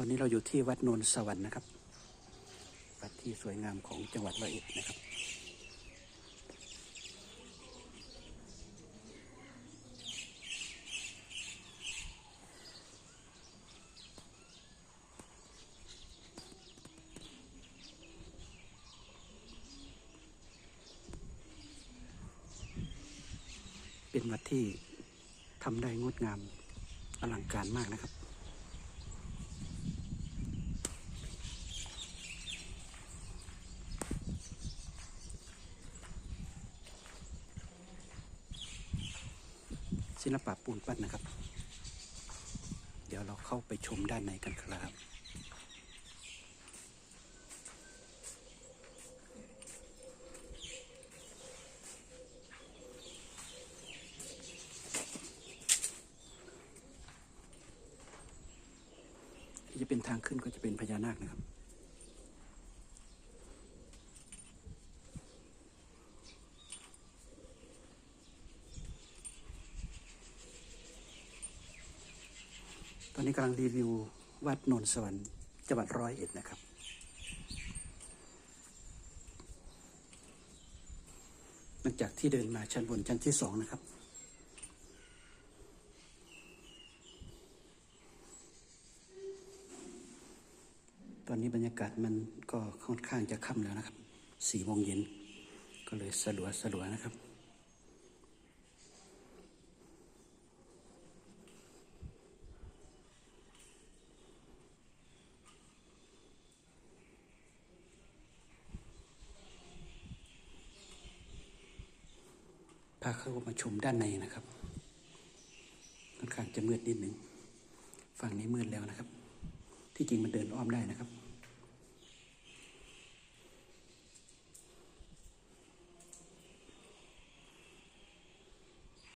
ตอนนี้เราอยู่ที่วัดนนสวรรค์นะครับ วัดที่สวยงามของจังหวัดร้อยเอ็ดนะครับ เป็นวัดที่ทำได้งดงามอลังการมากนะครับ ศิลปะปูนปั้นนะครับ เดี๋ยวเราเข้าไปชมด้านในกันครับจะเป็นทางขึ้นก็จะเป็นพญานาคนะครับ อนนี้กำลังรีวิววัดนนสวรรค์จังหวัดร้อยเอ็ดนะครับ หลังจากที่เดินมาชั้นบนชั้นที่สองนะครับ ตอนนี้บรรยากาศมันก็ค่อนข้างจะค่ำแล้วนะครับสี่โมงเย็นก็เลยสลัวสลัวนะครับาเข้ามาชมด้านในนะครับค่อนข้างจะมืดนิดหนึ่งฝั่งนี้มืดแล้วนะครับ ที่จริงมันเดินอ้อมได้นะครับ